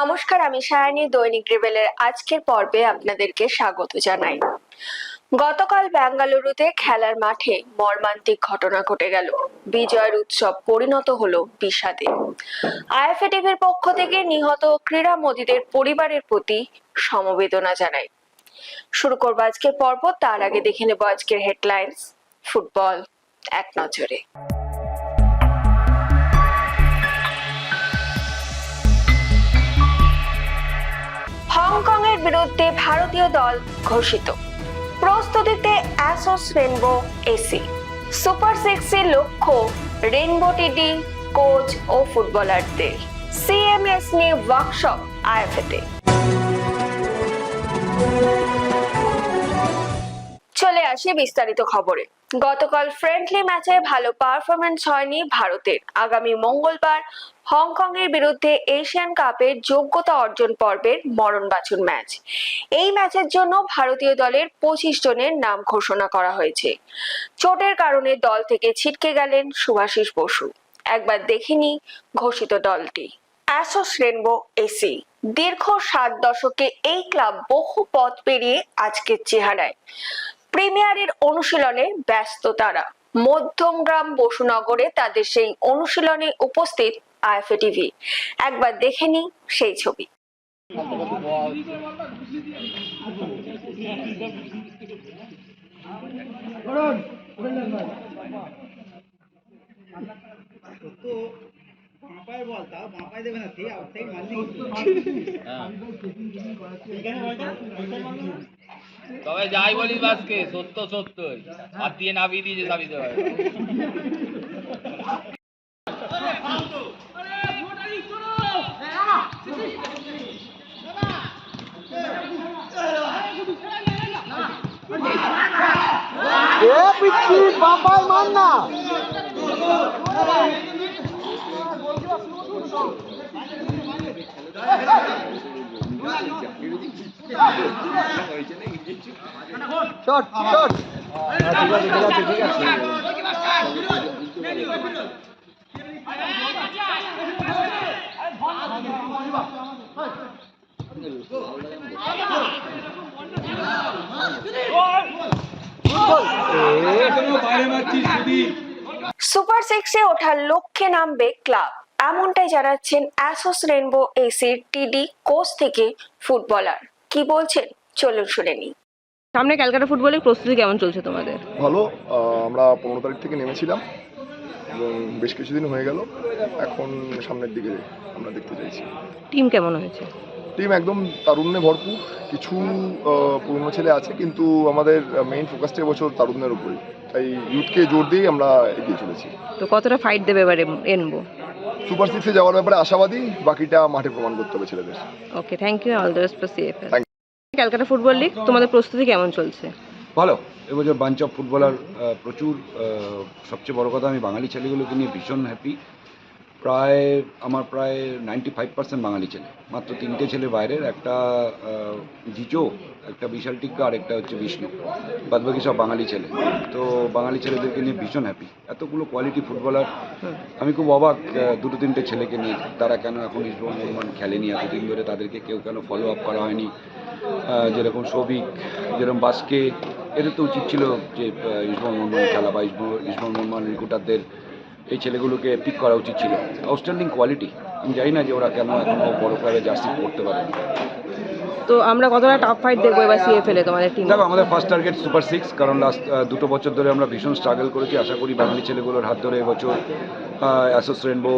নমস্কার, আমি সায়ানী, দৈনিক রিবেলের আজকের পর্বে আপনাদেরকে স্বাগত জানাই। গতকাল বেঙ্গালুরুতে খেলার মাঠে মর্মান্তিক ঘটনা ঘটে গেল। বিজয়ের উৎসব পরিণত হলো বিষাদে। আইএফএ টিভির পক্ষ থেকে নিহত ক্রীড়া মোদীদের পরিবারের প্রতি সমবেদনা জানাই। শুরু করব আজকের পর্ব, তার আগে দেখে নেব আজকের হেডলাইন্স, ফুটবল এক নজরে। এর বিরুদ্ধে ভারতীয় দল ঘোষিত। প্রস্তুতিতে অ্যাসোস রেনবো এসি সুপার সিক্সের লক্ষ্য রেনবো টিডি কোচ ও ফুটবলারদের সিএমএস নিয়ে ওয়ার্কশপ আইএফএতে চলে আসি বিস্তারিত খবরে। গতকাল ফ্রেন্ডলি ম্যাচে ভালো পারফরমেন্স হয়নি ভারতের। আগামী মঙ্গলবার হংকং এর বিরুদ্ধে এশিয়ান কাপের যোগ্যতা অর্জন পর্বের মরণ বাছুর ম্যাচ। এই ম্যাচের জন্য ভারতীয় দলের পঁচিশ জনের নাম ঘোষণা করা হয়েছে। চোটের কারণে দল থেকে ছিটকে গেলেন সুভাষিস বসু। একবার দেখিনি ঘোষিত দলটি। অ্যাসোস রেনবো এসি দীর্ঘ সাত দশকে এই ক্লাব বহু পথ পেরিয়ে আজকের চেহারায়। প্রিমিয়ারের অনুশীলনে ব্যস্ত তারা। মধ্যমগ্রাম বসুনগরে তাদের সেই অনুশীলনে উপস্থিত আইএফএ টিভি। একবার দেখে নি সেই ছবি। তবে যাই বলিস বাসকে, সত্য সত্যই। হাত দিয়ে নামিয়ে দিয়েছে সাবিতে ভাই এ পিচ্ছি বাঁপায় মান না শট সুপার সিক্সে ওঠার লক্ষ্যে নামবে ক্লাব। এমনটাই জানাচ্ছেন অ্যাসোস রেনবো এসির টিডি কোচ থেকে ফুটবলার। কি বলছেন? চলুন শুনে নিই। সামনে ক্যালকাটা ফুটবলের প্রস্তুতি কেমন চলছে তোমাদের? ভালো। আমরা পনেরো তারিখ থেকে নেমেছিলাম এবং বেশ কিছুদিন হয়ে গেল। এখন সামনের দিকে আমরা দেখতে চাইছি। টিম কেমন হয়েছে? টিম একদম তারুণ্যে ভরপুর। কিছু আহ, পুরনো ছেলে আছে কিন্তু আমাদের মেইন ফোকাসটা এবছর তারুণ্যের উপরেই। তাই ইউথকে জোর দিয়েই আমরা এগিয়ে চলেছি। তো কতটা ফাইট দেবে এবারে এনবো? সুপার সিক্সে যাওয়ার ব্যাপারে আশাবাদী বাকিটা মাঠে প্রমাণ করতে হবে ছেলেদের। Okay thank you all the best for CFL Calcutta football league তোমাদের প্রস্তুতি কেমন চলছে? ভালো। এবছর বাঞ্চ অফ ফুটবলার প্রচুর সবচেয়ে বড় কথা আমি বাঙালি ছেলেগুলোকে নিয়ে ভীষণ হ্যাপি প্রায় আমার প্রায় নাইনটি ফাইভ পার্সেন্ট বাঙালি ছেলে। মাত্র তিনটে ছেলে বাইরের একটা জিজো একটা বিশাল টিক্কা আর একটা হচ্ছে বিষ্ণু। বাদবাকি সব বাঙালি ছেলে। তো বাঙালি ছেলেদেরকে নিয়ে ভীষণ হ্যাপি এতগুলো কোয়ালিটি ফুটবলার আমি খুব অবাক দুটো তিনটে ছেলেকে নিয়ে। তারা কেন এখন ইসবন মোহন খেলেনি? এতদিন ধরে তাদেরকে কেউ কেন ফলো আপ করা হয়নি? যেরকম সৌভিক যেরকম বাসকে এদের তো উচিত ছিল যে আহ, ইসবন মোহন খেলা বা ইসবন ইসবন মোহন রিক্রুটারদের এই ছেলেগুলোকে পিক করা উচিত ছিল। আউটস্ট্যান্ডিং কোয়ালিটি আমি জানি না যে ওরা কেন এখনও বড় ক্লাবে জার্সি পড়তে পারে তো আমরা কতটা টাফ ফাইট দেখব এবার সিএফএল এ তোমাদের টিম দেখো আমাদের ফার্স্ট টার্গেট সুপার সিক্স কারণ লাস্ট দুটো বছর ধরে আমরা ভীষণ স্ট্রাগল করেছি। আশা করি বাঙালি ছেলেগুলোর হাত ধরে এবছর অ্যাসোস রেনবো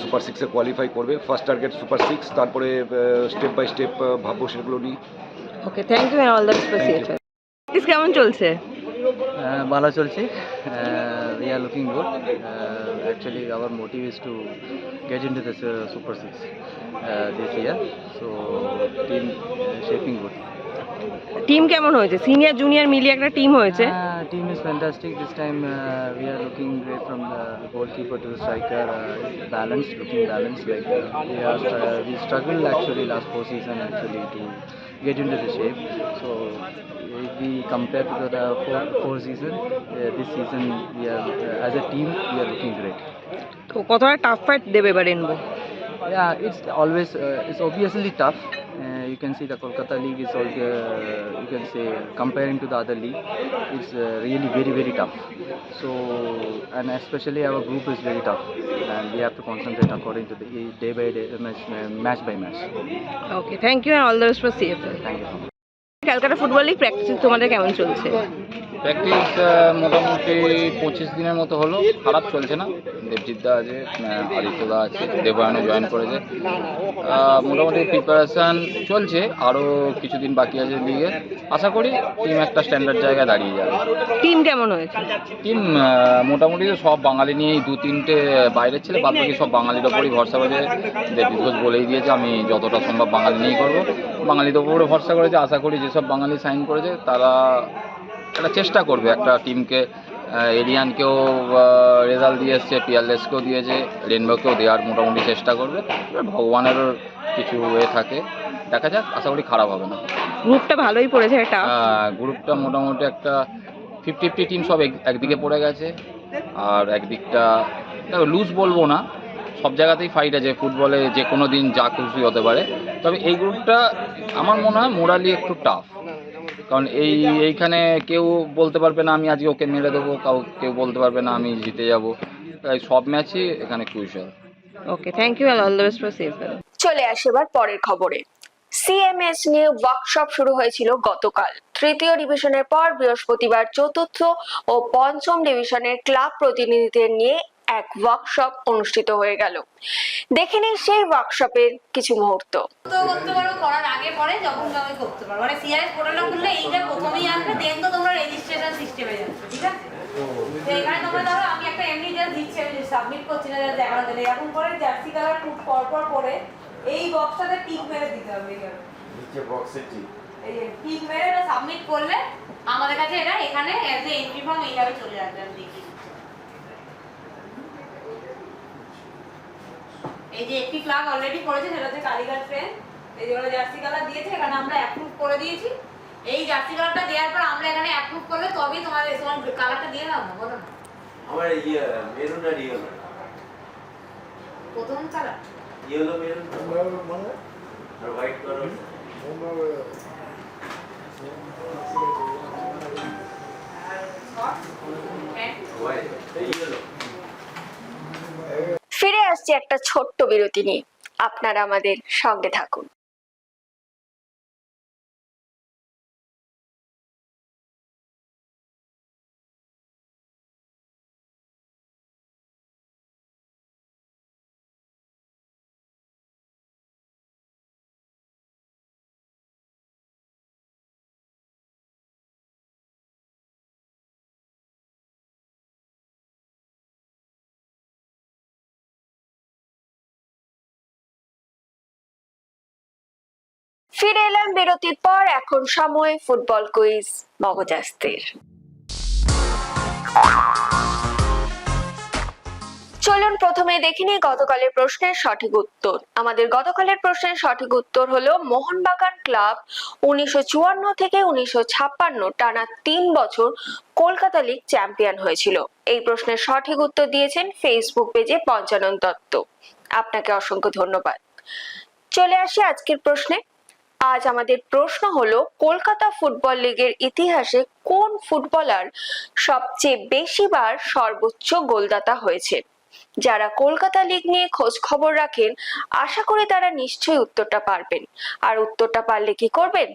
সুপার সিক্সে কোয়ালিফাই করবে। ফার্স্ট টার্গেট সুপার সিক্স তারপরে স্টেপ বাই স্টেপ ভাববো সেগুলো নিয়ে। Okay thank you all the best কেমন চলছে? Uh, ভালো চলছে। We are looking good actually our motive is to get in to this super six this year so team shaping good team কেমন হয়েছে senior junior মিলিয়ে একটা team হয়েছে team is fantastic this time we are looking great from the goalkeeper to the striker balance looking balance like we are uh, we struggled actually last four season actually to get into the shape so if we compare to the four, four season uh, this season we are uh, as a team we are looking great তো কতটা tough fight দেবে এবার এনবো Yeah, it's always uh, it's obviously tough. Uh, you can see the Kolkata league is also uh, you can say comparing to the other league, it's uh, really very very tough. So and especially our group is very tough, and we have to concentrate according to the day by day uh, match, uh, match by match. Okay thank you and all the best for CFL Thank you so much. Calcutta football league practice তোমাদের কেমন চলছে? Practice মোটামুটি পঁচিশ দিনের মতো হলো। খারাপ চলছে না। দেবজিৎদা আছে আদিত্যদা আছে দেবায়নও জয়েন করেছে। মোটামুটি প্রিপারেশান চলছে। আরও কিছুদিন বাকি আছে লিগে আশা করি টিম একটা স্ট্যান্ডার্ড জায়গায় দাঁড়িয়ে যাবে। টিম কেমন হয়েছে? টিম মোটামুটি সব বাঙালি নিয়েই দু তিনটে বাইরের ছেলে বাদ বাকি সব বাঙালির ওপরই ভরসা করেছে দেবজিৎ ঘোষ বলেই দিয়েছে আমি যতটা সম্ভব বাঙালি নিয়েই করব। বাঙালির ওপরে ভরসা করেছে আশা করি যেসব বাঙালি সাইন করেছে তারা একটা চেষ্টা করবে একটা টিমকে এরিয়ানকেও রেজাল্ট দিয়ে এসছে পিয়ারলেসকেও দিয়েছে রেনবোকেও দেওয়ার মোটামুটি চেষ্টা করবে। এবার ভগবানেরও কিছু এ থাকে। দেখা যাক আশা করি খারাপ হবে না। গ্রুপটা ভালোই পড়েছে আহ, গ্রুপটা মোটামুটি একটা ফিফটি ফিফটি টিম সব এক- একদিকে পড়ে গেছে। আর একদিকটা দেখো লুজ বলব না। সব জায়গাতেই ফাইট আছে ফুটবলে যে কোনো দিন যা খুশি হতে পারে। তবে এই গ্রুপটা আমার মনে হয় মোরালি একটু টাফ কারণ এই এইখানে কেউ বলতে পারবে না আমি আজকে ওকে মেরে দেবো কাউ কেউ বলতে পারবে না আমি জিতে যাব। তাই সব ম্যাচই এখানে crucial okay thank you all the best for CFL চলে আসে এবার পরের খবরে। সিএমএস নিয়ে ওয়ার্কশপ শুরু হয়েছিল গতকাল। তৃতীয় ডিভিশনের পর বৃহস্পতিবার চতুর্থ ও পঞ্চম ডিভিশনের ক্লাব প্রতিনিধিদের নিয়ে এক ওয়ার্কশপ অনুষ্ঠিত হয়ে গেল। দেখে নিই সেই ওয়ার্কশপের কিছু মুহূর্ত। করতে পারো করার আগে পরে যখন তুমি করতে পারো। মানে সিআরএস পোর্টালটা খুললে এইটা প্রথমেই আসবে দেন তো তোমরা রেজিস্ট্রেশন সিস্টেমে যাচ্ছে ঠিক আছে? তো এখানে তোমরা ধরো আমি একটা এমনি জাস্ট দিচ্ছি আমি সাবমিট করছি না জন্য। এরকম করে জার্সি কালার পর পর করে এই বক্সটাতে টিক মেরে দিতে হবে এইভাবে এই টিক মেরে সাবমিট করলে আমাদের কাছে এটা এখানে অ্যাজ এ এন্ট্রি ফর্ম এইভাবে চলে আসবে আমি দেখিয়ে এই যে একটি ক্লাব অলরেডি করেছে সেটা হচ্ছে কালীঘাট ট্রেন এই যে ওরা জার্সি কালার দিয়েছে এখানে আমরা অ্যাপ্রুভ করে দিয়েছি। এই জার্সি কালারটা দেওয়ার পর আমরা এখানে অ্যাপ্রুভ করলে তবেই তোমাদের তোমার কালারটা দিয়ে দাও না বলো না। আমার ইয়ে মেরুন আর ইয়েলো প্রথম কালার ইয়েলো মেরুন আর হোয়াইট কালার হোয়াইট ইয়েলো ফিরে আসছি একটা ছোট্ট বিরতি নিয়ে। আপনারা আমাদের সঙ্গে থাকুন। ফিরে এলাম বিরতির পর, এখন সময় ফুটবল কুইজ মগজাস্তির। চলুন প্রথমে দেখে নিই গতকালের প্রশ্নের সঠিক উত্তর। আমাদের গতকালের প্রশ্নের সঠিক উত্তর হলো, মোহনবাগান ক্লাব উনিশশো চুয়ান্ন থেকে উনিশশো ছাপ্পান্ন টানা তিন বছর কলকাতা লিগ চ্যাম্পিয়ন হয়েছিল। এই প্রশ্নের সঠিক উত্তর দিয়েছেন ফেসবুক পেজে পঞ্চানন দত্ত। আপনাকে অসংখ্য ধন্যবাদ। চলে আসি আজকের প্রশ্নে। আজ আমাদের প্রশ্ন হলো, কলকাতা ফুটবল লীগের ইতিহাসে কোন ফুটবলার সবচেয়ে বেশিবার সর্বোচ্চ গোলদাতা হয়েছে? যারা কলকাতা লিগ নিয়ে খোঁজ খবর রাখেন, আশা করি তারা নিশ্চয়ই উত্তরটা পারবেন। আর উত্তরটা পারলে কি করবেন?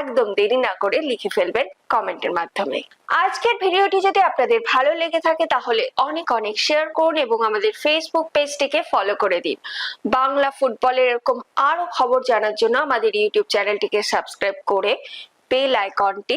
একদম দেরি না করে লিখে ফেলবেন কমেন্টের মাধ্যমে। আজকের ভিডিওটি যদি আপনাদের ভালো লেগে থাকে, তাহলে অনেক অনেক শেয়ার করুন এবং আমাদের ফেসবুক পেজটিকে ফলো করে দিন। বাংলা ফুটবলের এরকম আরও খবর জানার জন্য আমাদের ইউটিউব চ্যানেলটিকে সাবস্ক্রাইব করে বেল আইকনটি